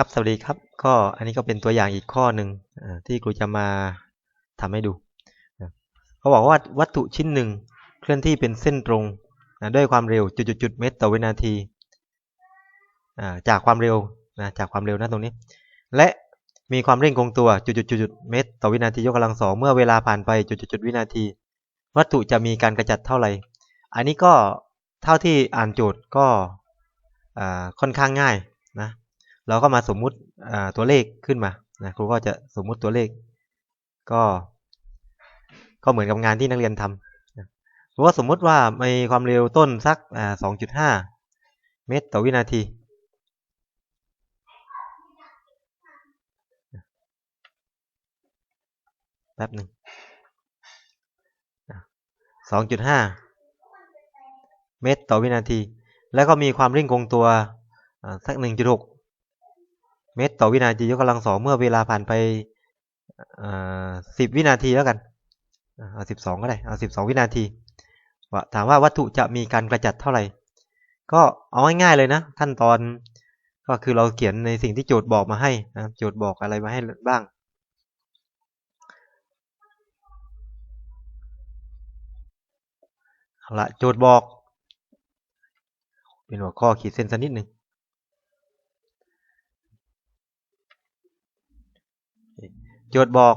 ครับสวัสดีครับก็อันนี้ก็เป็นตัวอย่างอีกข้อหนึ่งที่ครูจะมาทำให้ดูเขาบอกว่าวัตถุชิ้นหนึ่งเคลื่อนที่เป็นเส้นตรงด้วยความเร็วจุดๆๆเมตรต่อวินาทีจากความเร็วนะจากความเร็วนะตรงนี้ และมีความเร่งคงตัวจุดๆๆเมตรต่อวินาทียกกำลังสองเมื่อเวลาผ่านไปจุดๆๆวินาที วัตถุจะมีการกระจัดเท่าไหร่ อันนี้ก็เท่าที่อ่านโจทย์ก็ค่อนข้างง่าย เราก็มาสมมุติตัวเลขขึ้นมานะครูก็จะสมมุติตัวเลข ก็ ก็เหมือนกับงานที่นักเรียนทำนะครูว่าสมมุติว่ามีความเร็วต้นสักอ่าสองจุดห้าเมตรต่อวินาทีแป๊บหนึ่งสองจุดห้าเมตรต่อวินาที แล้วก็มีความเร่งคงตัวสักหนึ่งจุดหก เมตรต่อวินาทียกกำลังสองเมื่อเวลาผ่านไปสิบวินาทีแล้วกันเอาสิบสองก็ได้เอาสิบสองวินาทีถามว่าวัตถุจะมีการกระจัดเท่าไหร่ ก็เอาง่ายๆเลยนะ ขั้นตอนก็คือเราเขียนในสิ่งที่โจทย์บอกมาให้นะโจทย์บอกอะไรมาให้บ้าง ละโจทย์บอก เป็นหัวข้อขีดเส้นสักนิดหนึ่ง โจทย์บอก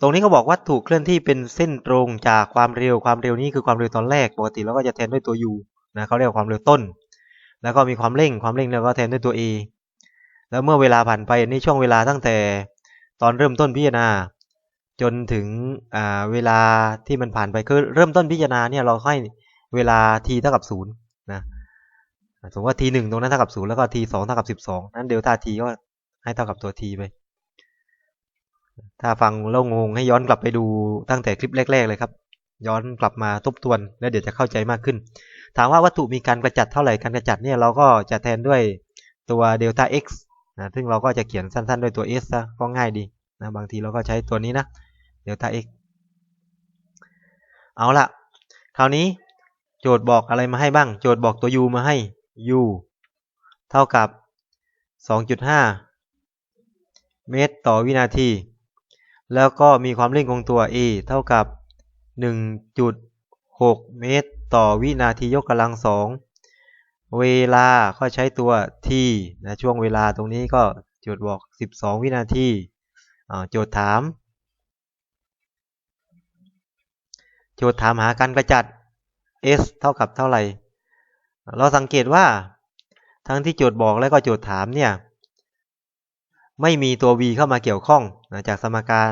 ตรงนี้ก็บอกวัตถุเคลื่อนที่เป็นเส้นตรงจากความเร็วความเร็วนี้คือความเร็วตอนแรกปกติเราก็จะแทนด้วยตัว u นะเขาเรียกว่าความเร็วต้น แล้วก็มีความเร่งความเร่งเราก็แทนด้วยตัว a แล้วเมื่อเวลาผ่านไปนี่ช่วงเวลาตั้งแต่ตอนเริ่มต้นพิจารณา จนถึงเวลาที่มันผ่านไปคือเริ่มต้นพิจารณาเนี่ยเราให้เวลา t เท่ากับศูนย์นะสมมติว่า t หนึ่งตรงนั้นเท่ากับศูนย์แล้วก็ t สองเท่ากับสิบสองนั้นเดลต้า t ก็ให้เท่ากับตัว t ไป ถ้าฟังแล้วงงให้ย้อนกลับไปดูตั้งแต่คลิปแรก ๆ เลยครับ ย้อนกลับมาทบทวน แล้วเดี๋ยวจะเข้าใจมากขึ้น ถามว่าวัตถุมีการกระจัดเท่าไหร่การกระจัดเนี่ยเราก็จะแทนด้วยตัวเดลต้า x นะซึ่งเราก็จะเขียนสั้นๆ ด้วยตัว s นะก็ง่ายดีนะบางทีเราก็ใช้ตัวนี้นะเดลต้า x เอาละคราวนี้โจทย์บอกอะไรมาให้บ้าง โจทย์บอกตัว u มาให้ u เท่ากับ 2.5 เมตรต่อวินาที แล้วก็มีความเร่งคงตัว a เท่ากับ 1.6 เมตร ต่อวินาทียกกำลังสอง เวลาก็ใช้ตัว t นะช่วงเวลาตรงนี้ก็โจทย์บอก 12 วินาทีโจทย์ถาม โจทย์ถามหาการกระจัด s เท่ากับเท่าไหร่ เราสังเกตว่าทั้งที่โจทย์บอกและก็โจทย์ถามเนี่ย ไม่มีตัว v เข้ามาเกี่ยวข้องนะจากสมการ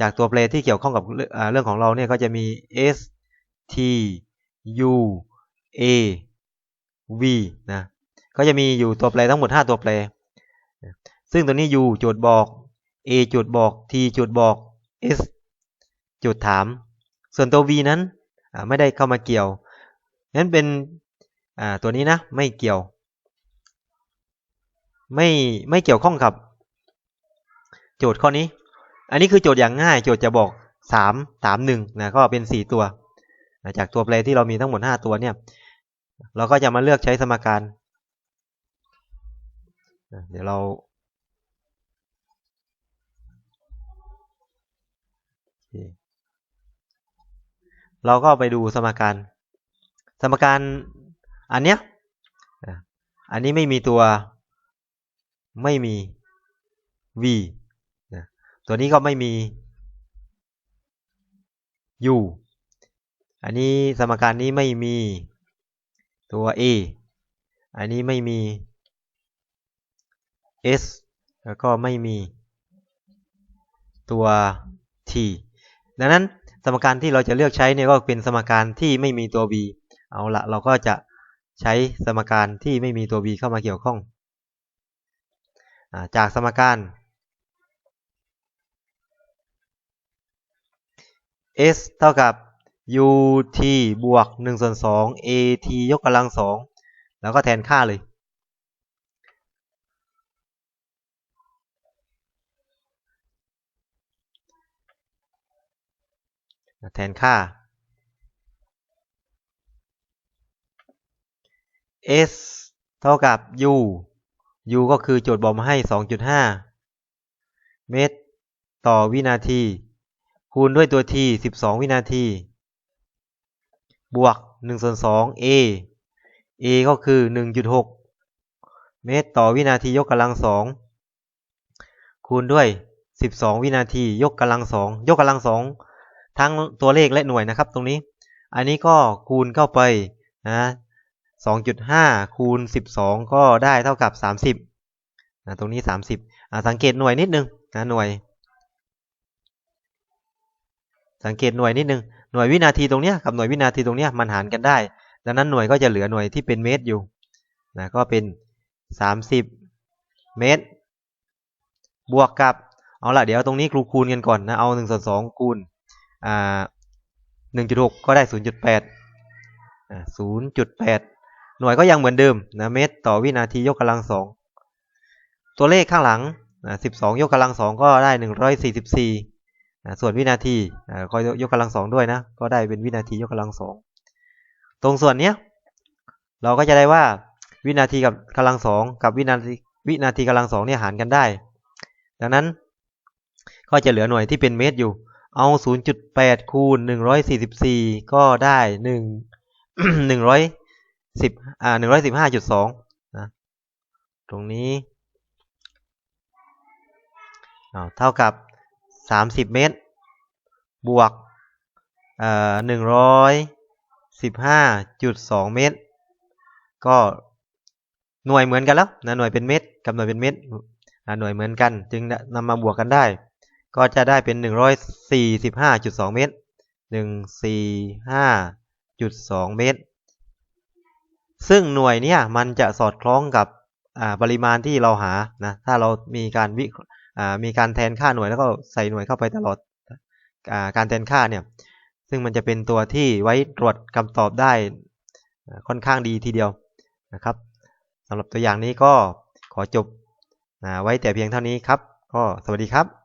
จากตัวแปรที่เกี่ยวข้องกับเรื่องของเราเนี่ยก็จะมี s t u a v นะก็จะมีอยู่ตัวแปรทั้งหมด 5 ตัวแปร ซึ่งตัวนี้ u โจทย์บอก a โจทย์บอก t โจทย์บอก s โจทย์ถาม ส่วนตัว v นั้นไม่ได้เข้ามาเกี่ยวนั้นเป็นตัวนี้นะไม่เกี่ยว ไม่ไม่เกี่ยวข้องกับ โจทย์ข้อนี้ อันนี้คือโจทย์อย่างง่าย โจทย์จะบอกสามสามหนึ่งนะก็เป็นสี่ตัวจากตัวแปรที่เรามีทั้งหมดห้าตัวเนี่ย เราก็จะมาเลือกใช้สมการเดี๋ยวเราเราก็ไปดูสมการ สมการอันเนี้ย อันนี้ไม่มีตัว ไม่มี v นะตัวนี้ก็ไม่มี u อันนี้สมการนี้ไม่มีตัว a อันนี้ไม่มี s แล้วก็ไม่มีตัว t ดังนั้นสมการที่เราจะเลือกใช้เนี่ยก็เป็นสมการที่ไม่มีตัว v เอาละเราก็จะใช้สมการที่ไม่มีตัว v เข้ามาเกี่ยวข้อง จากสมการ s เท่ากับ ut บวก1ส่วน2 at ยกกำลัง2แล้วก็แทนค่าเลย แทนค่า s เท่ากับ u u ก็คือโจทย์บอกมาให้ 2.5 เมตร ต่อวินาที คูณด้วยตัว t 12 วินาที บวก1ส่วน2 a a ก็คือ 1.6 เมตร ต่อวินาทียกกำลังสองคูณด้วย 12 วินาที ยกกำลังสองยกกำลังสองทั้งตัวเลขและหน่วยนะครับ ตรงนี้ อันนี้ก็คูณเข้าไปนะ 2.5 คูณ 12 ก็ได้เท่ากับ 30นะตรงนี้ 30อ่าสังเกตหน่วยนิดนึงนะหน่วย สังเกตหน่วยนิดนึงหน่วยวินาทีตรงเนี้ยกับหน่วยวินาทีตรงเนี้ยมันหารกันได้ ดังนั้นหน่วยก็จะเหลือหน่วยที่เป็นเมตรอยู่นะก็เป็น 30 เมตร บวกกับเอาละเดี๋ยวตรงนี้ครูคูณกันก่อนนะเอา1ส่วน2คูณอ่า1.6 ก็ได้ 0.8 0.8 หน่วยก็ยังเหมือนเดิมนะเมตรต่อวินาทียกกำลังสองตัวเลขข้างหลังนะ12 ยกกำลังสองก็ได้ 144นะส่วนวินาทีอ่าก็ยกกำลังสองด้วยนะ ก็ได้เป็นวินาทียกกำลังสองตรงส่วนเนี้ยเราก็จะได้ว่าวินาทีกับกำลังสองกับวินาทีวินาทีกำลังสองเนี่ยหารกันได้ ดังนั้นก็จะเหลือหน่วยที่เป็นเมตรอยู่ เอา 0.8 คูณ 144 ก็ได้ 1 สิบอ่าหนึ่งร้อยสิบห้าจุดสองนะตรงนี้เท่ากับสามสิบเมตร บวกเอ่อหนึ่งร้อยสิบห้าจุดสองเมตร ก็หน่วยเหมือนกันแล้วนะหน่วยเป็นเมตรกับหน่วยเป็นเมตรหน่วยเหมือนกัน จึงนำมาบวกกันได้ ก็จะได้เป็นหนึ่งร้อยสี่สิบห้าจุดสองเมตรหนึ่งสี่ห้าจุดสองเมตร ซึ่งหน่วยเนี้ยมันจะสอดคล้องกับปริมาณที่เราหานะถ้าเรามีการวิมีการแทนค่าหน่วยแล้วก็ใส่หน่วยเข้าไปตลอดอการแทนค่าเนี่ยซึ่งมันจะเป็นตัวที่ไว้ตรวจคำตอบได้ค่อนข้างดีทีเดียวนะครับสำหรับตัวอย่างนี้ก็ขอจบไว้แต่เพียงเท่านี้ครับ ก็สวัสดีครับ